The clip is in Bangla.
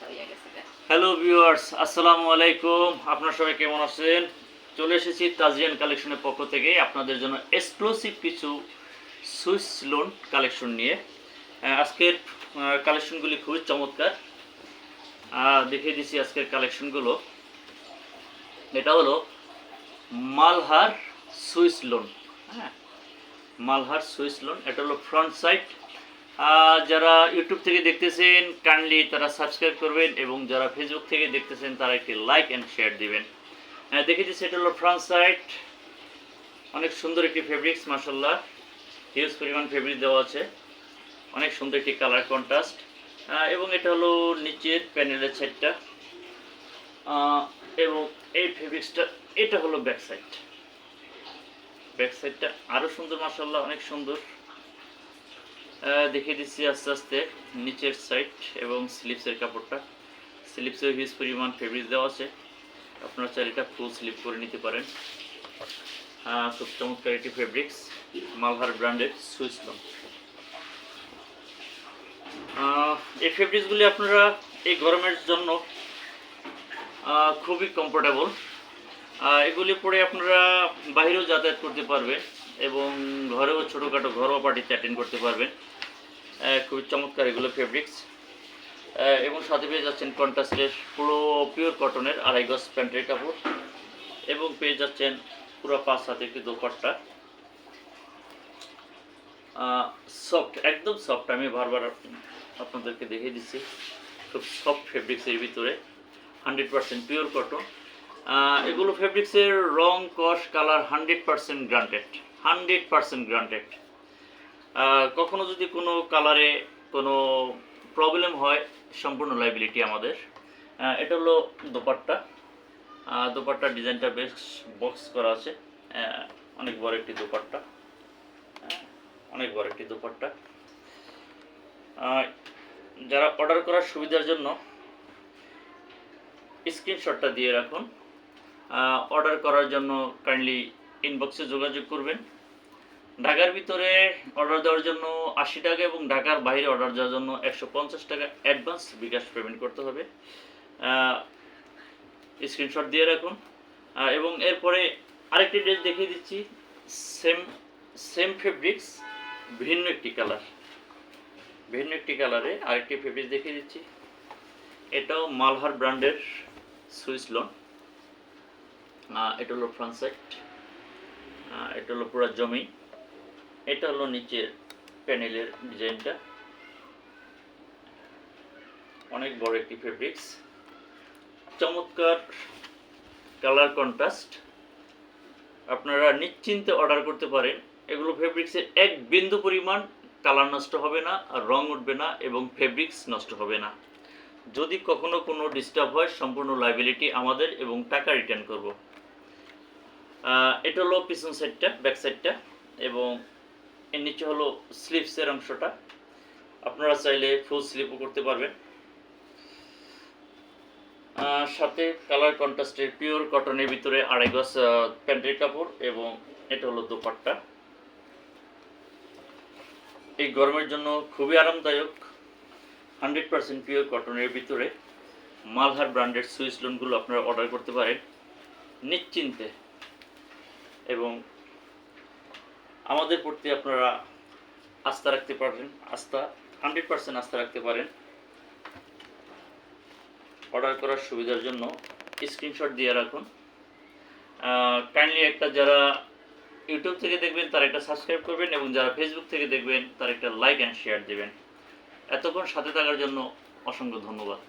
হয়ে। হ্যালো ভিউয়ার্স আসসালামু আলাইকুম আপনারা সবাই কেমন আছেন? চলে এসেছি তাজিয়ান কালেকশনের পক্ষ থেকে আপনাদের জন্য এক্সক্লুসিভ কিছু সুইস লোন কালেকশন নিয়ে। আজকের কালেকশনগুলি খুবই চমৎকার। দেখিয়ে দিচ্ছি আজকের কালেকশনগুলো এটা হলো মালহার সুইস লোন হ্যাঁ মালহার সুইস লোন এটা হলো ফ্রন্ট সাইড যারা ইউটিউব থেকে দেখতেছেন কাইন্ডলি তারা সাবস্ক্রাইব করবেন এবং যারা ফেসবুক থেকে দেখতেছেন, তারা একটি লাইক অ্যান্ড শেয়ার দিবেন। দেখেছি সেটা হলো ফ্রন্ট সাইড অনেক সুন্দর একটি ফেব্রিক্স মাসাল্লাহ হিউজ পরিমাণ ফেব্রিক দেওয়া আছে। অনেক সুন্দর একটি কালার কন্ট্রাস্ট এবং এটা হলো নিচের প্যানেলের সাইডটা এবং এই ফেব্রিক্সটা এটা হলো ব্যাক সাইড ব্যাক সাইডটা আরও সুন্দর মাসাল্লাহ অনেক সুন্দর। দেখিয়ে দিচ্ছি আস্তে আস্তে নিচের সাইড এবং স্লিপসের কাপড়টা। স্লিপসের হিউজ পরিমাণ ফেব্রিক দেওয়া আছে। আপনারা চাইলে এটা ফুল স্লিপ করে নিতে পারেন। খুব চমৎকার একটি ফেব্রিক্স মালহার ব্র্যান্ডের সুইসলম এই ফেব্রিক্সগুলি আপনারা এই গরমের জন্য খুবই কমফোর্টেবল এগুলি পরে আপনারা বাইরেও যাতায়াত করতে পারবেন। এবং ঘরেও ছোটোখাটো ঘরোয়া পার্টিতে অ্যাটেন্ড করতে পারবেন। খুবই চমৎকার এগুলো ফেব্রিক্স এবং সাথে পেয়ে যাচ্ছেন কন্ট্রাস্টের পুরো পিওর কটনের আড়াই গজ প্যান্টের কাপড় এবং পেয়ে যাচ্ছেন পুরো পাঁচ হাতে একটি দোপাট্টা। সফট একদম সফট আমি বারবার আপনাদেরকে দেখিয়ে দিচ্ছি। খুব সফট ফেব্রিক্সের ভিতরে হান্ড্রেড পার্সেন্ট পিওর কটন এগুলো ফেব্রিক্সের রং কস colour hundred percent guaranteed hundred percent guaranteed. কখনো যদি কোনো কালারে কোনো প্রবলেম হয়, সম্পূর্ণ লাইবিলিটি আমাদের। এটা হলো দোপাট্টা। দোপাট্টার ডিজাইনটা বেশ বক্স করা আছে। অনেক বড় একটি দোপাট্টা। অনেক বড় একটি দোপাট্টা। যারা অর্ডার করার সুবিধার জন্য স্ক্রিনশটটা দিয়ে রাখুন। অর্ডার করার জন্য কাইন্ডলি ইনবক্সে যোগাযোগ করবেন। ঢাকার ভিতরে অর্ডার দেওয়ার জন্য আশি টাকা এবং ঢাকার বাইরে অর্ডার দেওয়ার জন্য একশো পঞ্চাশ টাকা অ্যাডভান্স বিকাশ পেমেন্ট করতে হবে। স্ক্রিনশট দিয়ে রাখুন। এবং এরপরে আরেকটি ড্রেস দেখিয়ে দিচ্ছি। সেম সেম ফেব্রিক্স ভিন্ন একটি কালার ভিন্ন একটি কালারে আরেকটি ফেব্রিক্স দেখিয়ে দিচ্ছি। এটাও মালহার ব্র্যান্ডের সুইস লন। এটা হলো ফ্রন্ট সাইড এটা হলো পুরো জমি। এটা হলো নিচের প্যানেলের ডিজাইনটা। অনেক বড় একটি ফেব্রিক্স চমৎকার কালার কন্ট্রাস্ট আপনারা নিশ্চিন্তে অর্ডার করতে পারেন। এগুলো ফেব্রিক্সের এক বিন্দু পরিমাণ কালার নষ্ট হবে না আর রং উঠবে না এবং ফেব্রিক্স নষ্ট হবে না। যদি কখনো কোনো ডিস্টার্ব হয়, সম্পূর্ণ লাইবিলিটি আমাদের এবং টাকা রিটার্ন করব। এটা হলো পিছন সাইডটা ব্যাক সাইডটা এবং এর নিচে হলো স্লিভসের অংশটা। আপনারা চাইলে ফুল স্লিপও করতে পারবেন। সাথে কালার কন্ট্রাস্টের পিওর কটনের ভিতরে আড়াই গজ প্যান্টের কাপড় এবং এটা হলো দোপাট্টা। এই গরমের জন্য খুবই আরামদায়ক হান্ড্রেড পার্সেন্ট পিওর কটনের ভিতরে মালহার ব্র্যান্ডের সুইস লোনগুলো আপনারা অর্ডার করতে পারেন নিশ্চিন্তে। এবং আমাদের প্রতি আপনারা আস্থা রাখতে পারেন আস্থা হান্ড্রেড পার্সেন্ট আস্থা রাখতে পারেন। অর্ডার করার সুবিধার জন্য স্ক্রিনশট দিয়ে রাখুন। কাইন্ডলি একটা যারা ইউটিউব থেকে দেখবেন, তারা একটা সাবস্ক্রাইব করবেন এবং যারা ফেসবুক থেকে দেখবেন, তারা একটা লাইক অ্যান্ড শেয়ার দেবেন। এতক্ষণ সাথে থাকার জন্য অসংখ্য ধন্যবাদ।